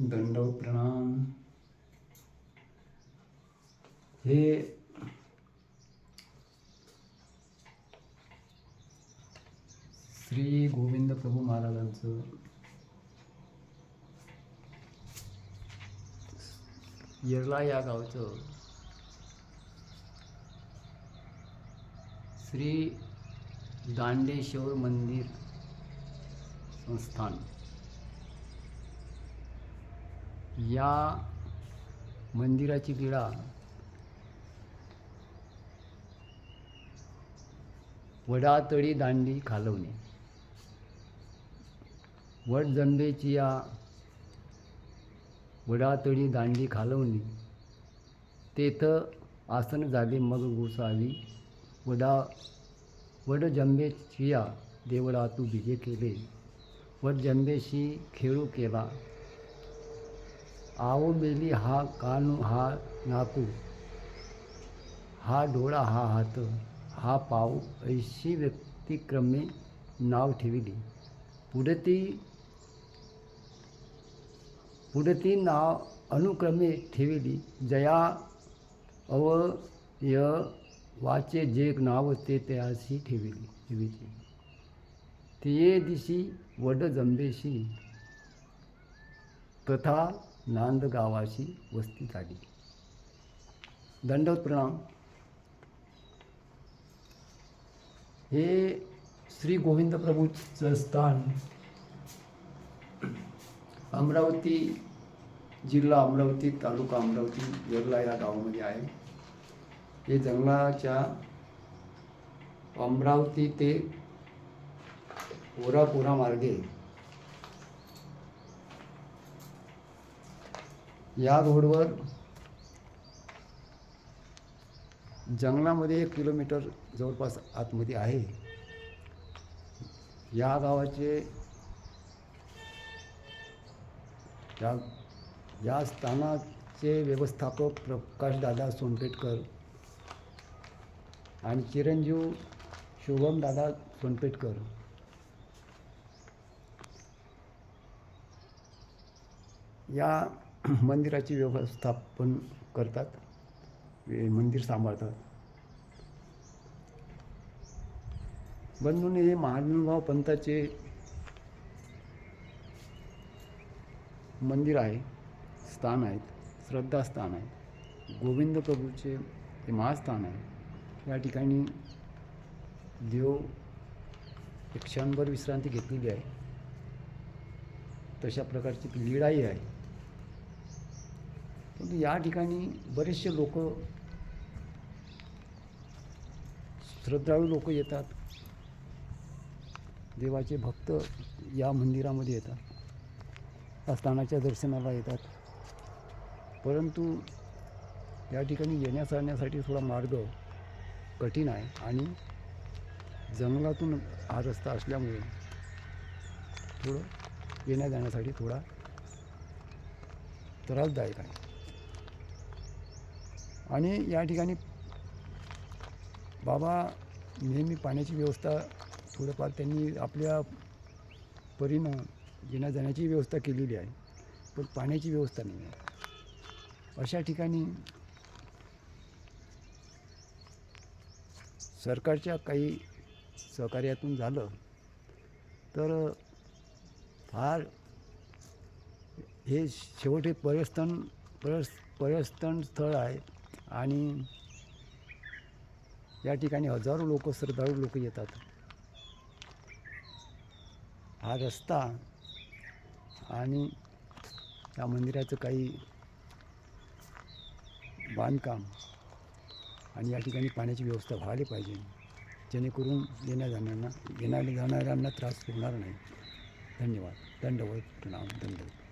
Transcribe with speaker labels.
Speaker 1: दंडवत प्रणाम हे श्री गोविंद प्रभू महाराजांचं येरला या गावचं श्री दांडेश्वर मंदिर संस्थान. या मंदिराची लीळा वडातळी दांडी खालवणे. वडजंबेची या वडातळी दांडी खालवणे. तेथं आसन झाले मग गोसावी वडा वडजंबेची या देवळा तू भिजे केले वडजंबेशी खेळू केला. बेली हा कानू हा नाकू हा डोळा हा हात हा पाव ऐशी व्यक्तिक्रमे नाव ठेविली. पुढती पुढती नाव अनुक्रमे ठेविली. जया अवय वाचे जे नाव ते त्याशी ठेविली ठेविली. तिये दिशी वड जंबेशी तथा नांदगावाशी वस्ती झाली. दंडवत प्रणाम हे श्री गोविंद प्रभूचं स्थान अमरावती जिल्हा अमरावती तालुका अमरावती येरला या गावामध्ये आहे. हे जंगलाच्या अमरावती ते ओरापोरा मार्गे या रोडवर जंगलामध्ये एक किलोमीटर जवळपास आतमध्ये आहे. या गावाचे या या स्थानाचे व्यवस्थापक प्रकाशदादा सोनपेटकर आणि चिरंजीव शुभमदादा सोनपेटकर. या मंदिराची व्यवस्थापन करतात. हे मंदिर सांभाळतात. बंधूने हे महानुभाव पंथाचे मंदिर आहे स्थान आहेत श्रद्धास्थान आहे. गोविंद प्रभूचे हे महास्थान आहे. या ठिकाणी देव एक क्षणभर विश्रांती घेतलेली आहे. तशा प्रकारची ती लीळाही आहे. परंतु या ठिकाणी बरेचसे लोक श्रद्धाळू लोक येतात. देवाचे भक्त या मंदिरामध्ये येतात. या स्थानाच्या दर्शनाला येतात. परंतु या ठिकाणी येण्या जाण्यासाठी थोडा मार्ग कठीण आहे आणि जंगलातून हा रस्ता असल्यामुळे थोडं येण्या जाण्यासाठी थोडा त्रासदायक आहे. आणि या ठिकाणी बाबा नेहमी पाण्याची व्यवस्था थोडंफार त्यांनी आपल्या परीनं येण्याजाण्याची व्यवस्था केलेली आहे पण पाण्याची व्यवस्था नाही आहे. अशा ठिकाणी सरकारच्या काही सहकार्यातून झालं तर फार हे शेवटी पर्यटन पर्यस पर्यटन स्थळ आहे. आणि या ठिकाणी हजारो लोक श्रद्धाळू लोक येतात. हा रस्ता आणि या मंदिराचं काही बांधकाम आणि या ठिकाणी पाण्याची व्यवस्था व्हायला पाहिजे. जेणेकरून येण्या जाणाऱ्यांना येणाऱ्या जाणाऱ्यांना त्रास होणार नाही. धन्यवाद. दंडवत प्रणाम दंडवत.